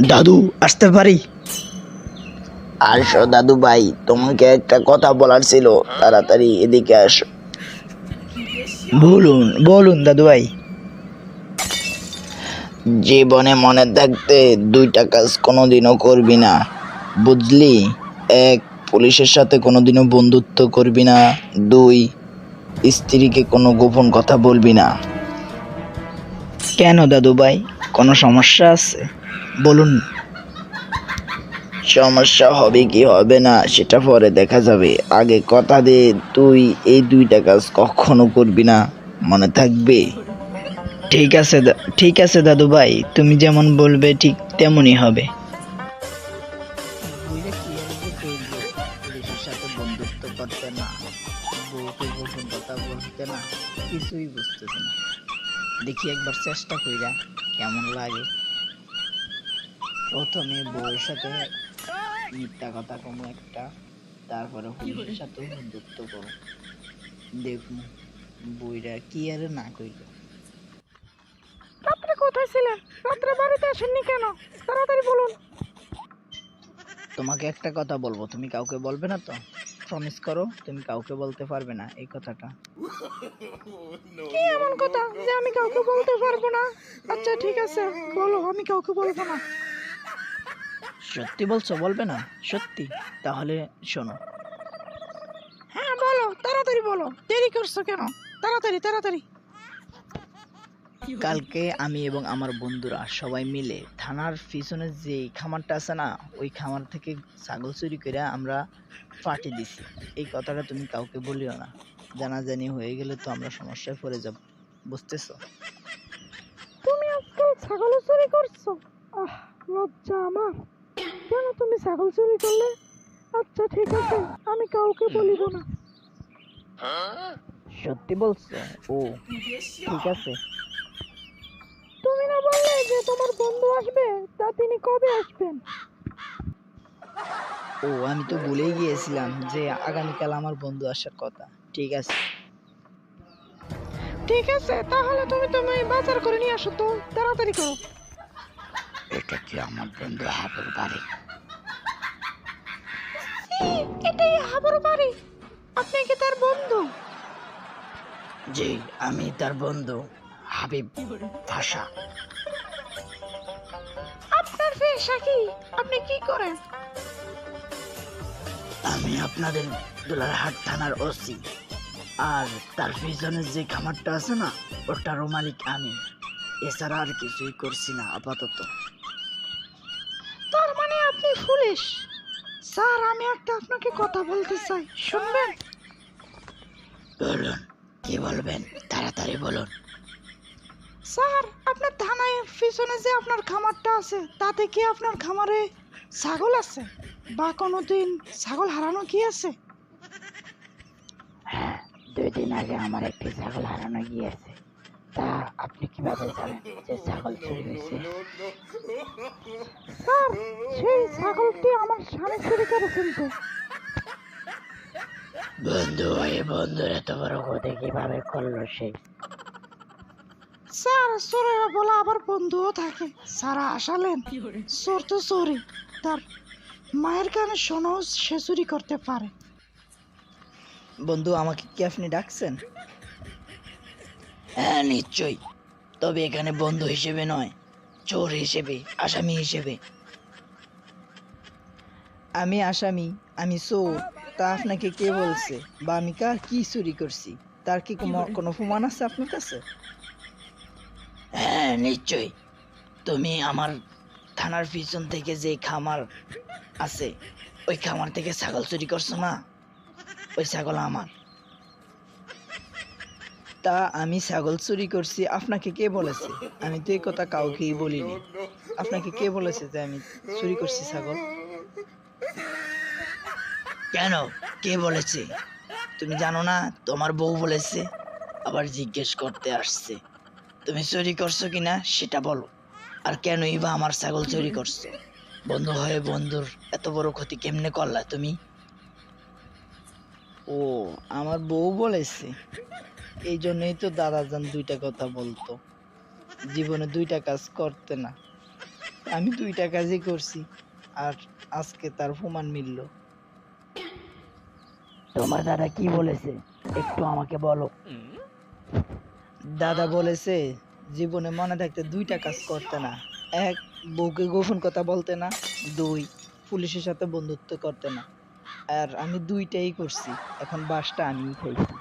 দাদু আসতে পারি? আসো দাদু ভাই তোমাকে একটা কথা বলার ছিল। তাড়াতাড়ি এদিকে আসো। বলুন বলুন দাদু ভাই। জীবনে মনে থাকতে দুইটা কাজ কোনোদিনও করবি না। বুঝলি? এক পুলিশের সাথে কোনোদিনও বন্ধুত্ব করবি না। দুই স্ত্রীকে কোনো গোপন কথা বলবি না। কেন দাদু ভাই? কোনো সমস্যা আছে? বলুন। সমস্যা হবে কি হবে না সেটা পরে দেখা যাবে। আগে কথা দে তুই এই দুইটা কাজ কখনো করবি না মনে থাকবে? ঠিক আছে ঠিক আছে দাদু ভাই তুমি যেমন বলবে ঠিক তেমনই হবে। বন্ধুত্ব করতে না বউকে গোপন কথা বলতে না কিছুই বুঝতেছে না। দেখি একবার চেষ্টা কইরা কেমন লাগে। প্রথমে বউয়ের সাথে মিথ্যা কথা কমো একটা তারপরে পুলিশের সাথে বন্ধুত্ব করো। দেখুন বইরা কি আর না কইল। রাত্রে কোথায় ছিলেন রাত্রে বাড়িতে আসেননি কেন? তাড়াতাড়ি বলুন। তোমাকে একটা কথা বলব তুমি কাউকে বলবে না তো? প্রমিস করো তুমি কাউকে বলতে পারবে না এই কথাটা। কি এমন কথা যে আমি কাউকে বলতে পারব না? আচ্ছা ঠিক আছে বলো আমি কাউকে বলব না। সত্যি বলছো? বলবে না। সত্যি। তাহলে শোনো। হ্যাঁ বলো। তাড়াতাড়ি বলো। দেরি করছ কেন? তাড়াতাড়ি তাড়াতাড়ি। কালকে আমি এবং আমার বন্ধুরা সবাই মিলে থানার পিছনে যে খামারটা আছে না ওই খামার থেকে ছাগল চুরি করে আমরা পার্টি দিছি। এই কথাটা তুমি কাউকে বলিও না। জানাজানি হয়ে গেলে তো আমরা সমস্যায় পড়ে যাব। বুঝতেছো? তুমি আজকাল ছাগল চুরি করছ? আহ লজ্জা আমার। কেন তুমি ছাগল চুরি করলে? আচ্ছা ঠিক আছে আমি কাউকে বলিব না। সত্যি বলছো? ও ঠিক আছে। তুমি না বললে যে তোমার বন্ধু আসবে তা তিনি কবে আসবেন? ও আমি তো ভুলেই গিয়েছিলাম যে আগামীকাল আমার বন্ধু আসার কথা। ঠিক আছে। ঠিক আছে তাহলে তুমি তুমি বাজার করে নিয়ে আসো তো। তাড়াতাড়ি করো। এটা কি আমার বন্ধু হাবুর বাড়ি? আপনি কি তার বন্ধু? জি আমি তার বন্ধু হাবিব ভাষা। আপনার পেশা কি? আপনি কি করেন? আমি আপনাদের দোলারহাট থানার ওসি। আর তার পিছনে যে খামারটা আছে না ওটারও মালিক আমি। এছাড়া আর কিছুই করছি না আপাতত। তার মানে আপনি পুলিশ স্যার আমি একটা আপনাকে কথা বলতে চাই। শুনবেন? বলুন কি বলবেন? তাড়াতাড়ি বলুন। স্যার আপনার থানায় পিছনে যে আপনার খামারটা আছে তাতে কি আপনার খামারে ছাগল আছে? বা কোনো দিন ছাগল হারানো কি আছে? হ্যাঁ দুই দিন আগে আমার একটি ছাগল হারানো গিয়েছে। তা আপনি কীভাবে জানেন যে ছাগল চুরি হয়েছে? স্যার সেই ছাগলটি আমার স্বামী চুরি করেছেন তো। বন্ধু হয়ে বন্ধুর এত বড় ক্ষতি কীভাবে করল সে? স্যার চোরেরা বলে আবার বন্ধুও থাকে। সারা আসালেন চোর তো চোরই। তার মায়ের কানে শোনাও সে চুরি করতে পারে। বন্ধু আমাকে কি আপনি ডাকছেন? হ্যাঁ নিশ্চয়ই। তবে এখানে বন্ধু হিসেবে নয় চোর হিসেবে আসামি হিসেবে। আমি আসামি আমি চোর তা আপনাকে কে বলছে? বা আমি কার কি চুরি করছি? তার কি কোনো- প্রমাণ আছে আপনার কাছে? হ্যাঁ নিশ্চয়ই। তুমি আমার থানার পিছন থেকে যে খামার আছে ওই খামার থেকে ছাগল চুরি করছ না? ওই ছাগল আমার। তা আমি ছাগল চুরি করছি, আপনাকে কে বলেছে? আমি তো এই কথা কাউকেই বলিনি। আপনাকে কে বলেছে যে আমি চুরি করছি ছাগল? কেন? কে বলেছে? তুমি জানো না, তোমার বউ বলেছে, আবার জিজ্ঞেস করতে আসছে। তুমি চুরি করছ কিনা সেটা বলো। আর কেনই বা আমার ছাগল চুরি করছ? বন্ধু হয়ে বন্ধুর এত বড় ক্ষতি কেমনে করলা তুমি? ও, আমার বউ বলেছে। এই জন্যই তো দাদা দাদাজান দুইটা কথা বলতো। জীবনে দুইটা কাজ করতে না। আমি দুইটা কাজই করছি আর আজকে তার প্রমাণ মিলল। তোমার দাদা কি বলেছে? একটু আমাকে বলো। দাদা বলেছে জীবনে মনে থাকতে দুইটা কাজ করতে না। এক বউকে গোপন কথা বলতে না। দুই পুলিশের সাথে বন্ধুত্ব করতে না। আর আমি দুইটাই করছি। এখন বাসটা আমি খাইছি